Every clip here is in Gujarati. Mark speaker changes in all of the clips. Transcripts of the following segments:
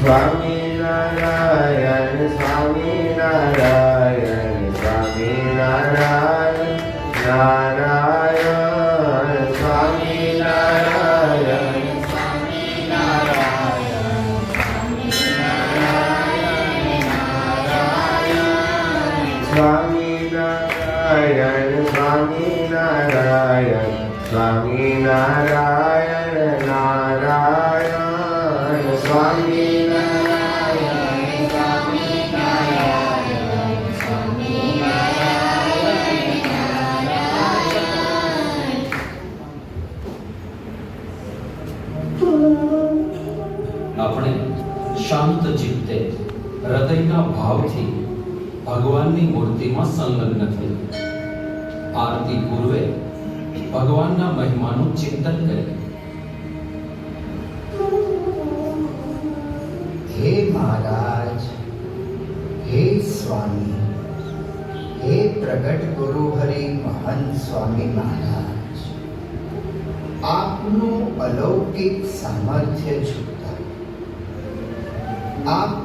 Speaker 1: Drowning ભગવાનની મૂર્તિમાં સંલગ્ન થઈ આરતી પૂર્વે ભગવાનના મહિમાનું ચિંતન કરીએ
Speaker 2: હે મહારાજ હે સ્વામી હે પ્રગટ ગુરુ હરિ મહંત સ્વામી મહારાજ આપનું અલૌકિક સામર્થ્ય જોતા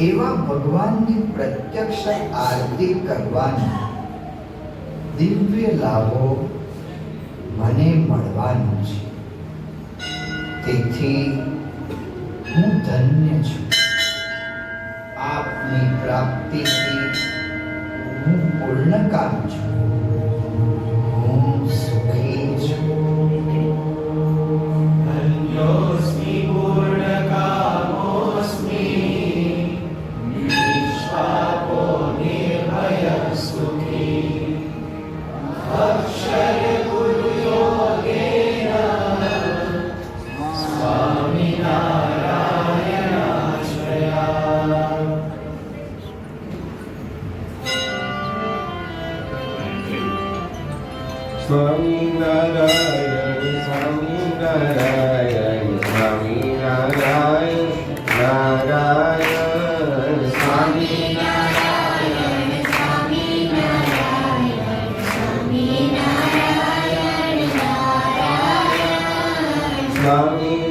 Speaker 2: એવા ભગવાનની પ્રત્યક્ષ આરતી કરવાનો. દિવ્ય લાભો મને મળવાનો છે. તેથી હું ધન્ય છું. આપની પ્રાપ્તિથી હું પૂર્ણકામ છું.
Speaker 3: 想你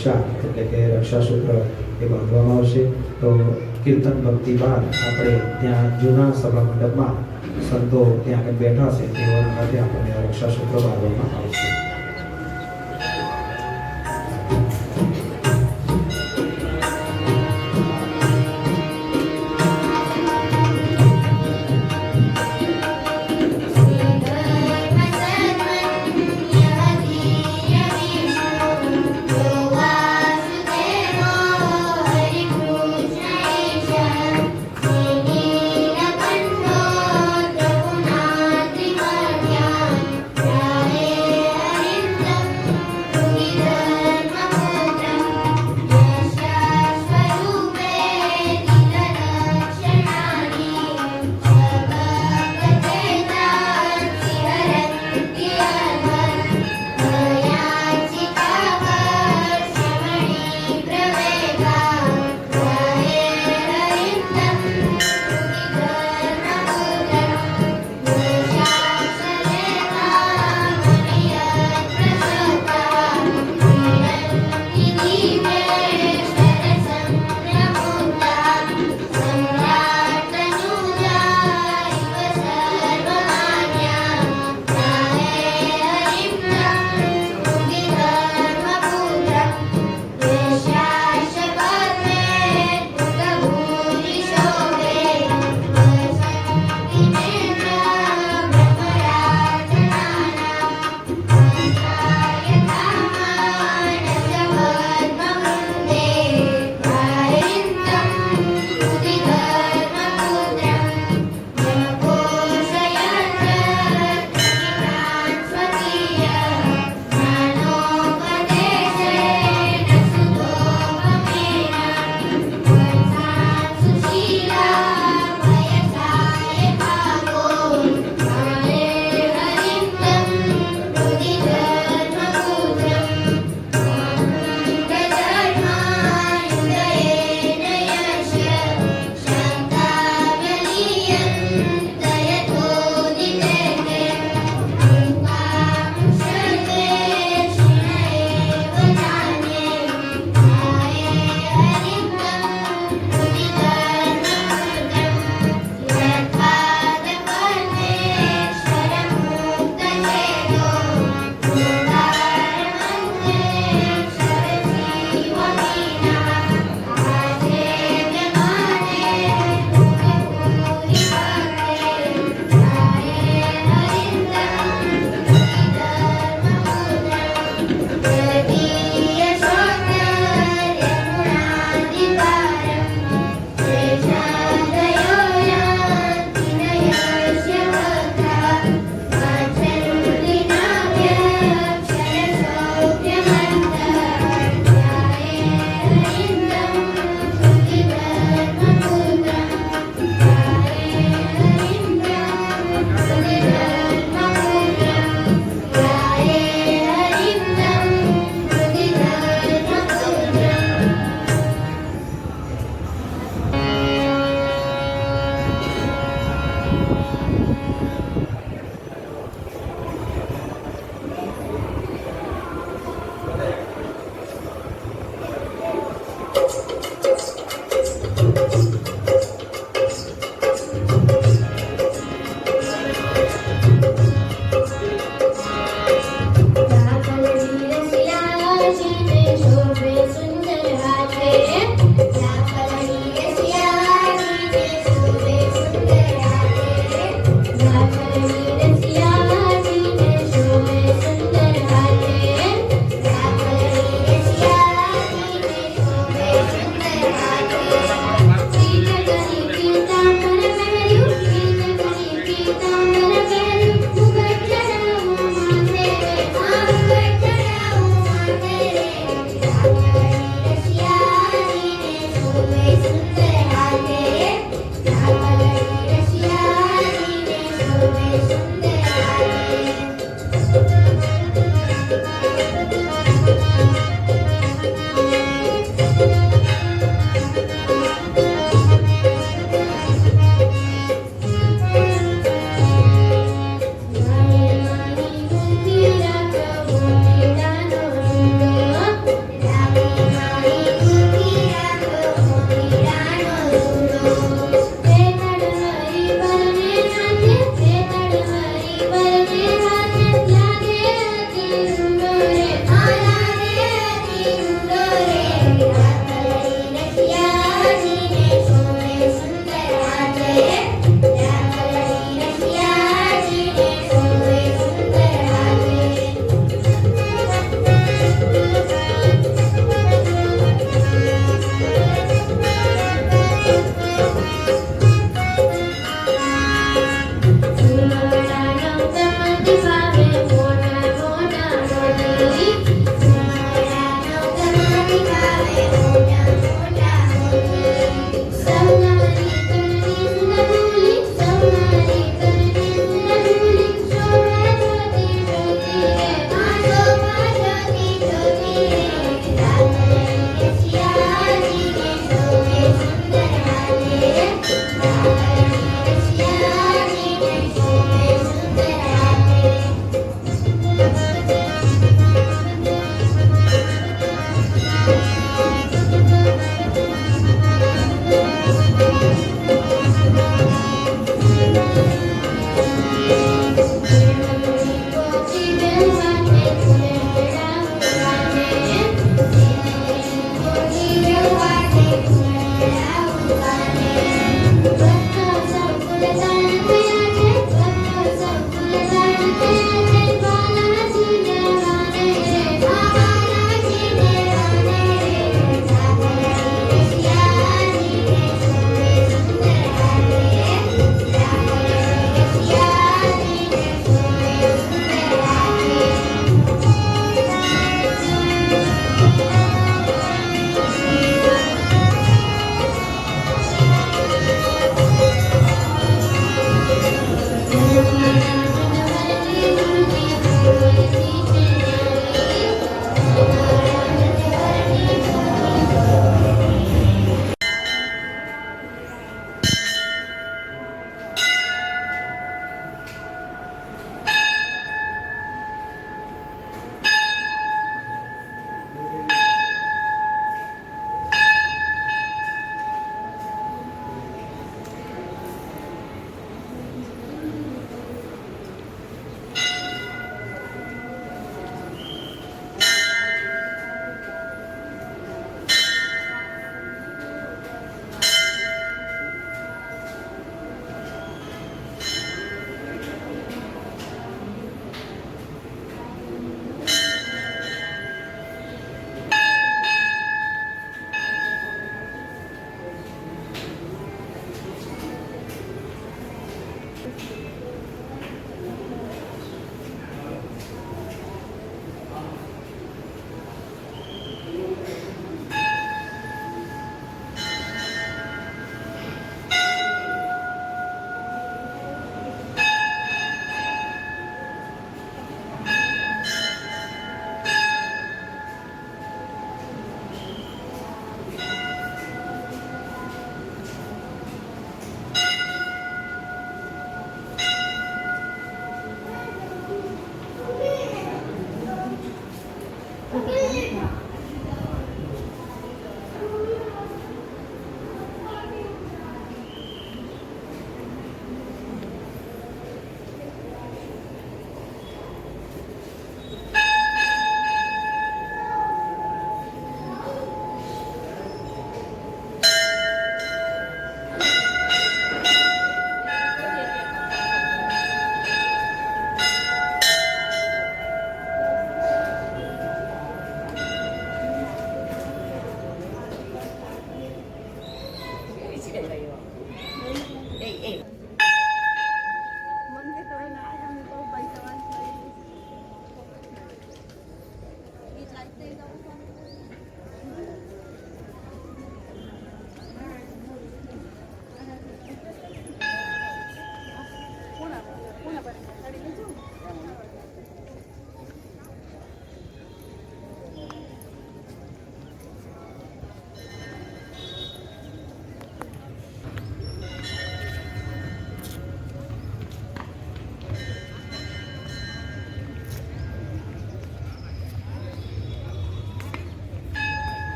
Speaker 3: રક્ષા, એટલે કે રક્ષાસૂત્ર એ બાંધવામાં આવશે. તો કીર્તન ભક્તિ બાદ આપણે ત્યાં જૂના સભા મંડપમાં સંતો ત્યાં આગળ બેઠા છે તેઓના માટે આપણને રક્ષાસૂત્ર બાંધવામાં આવશે.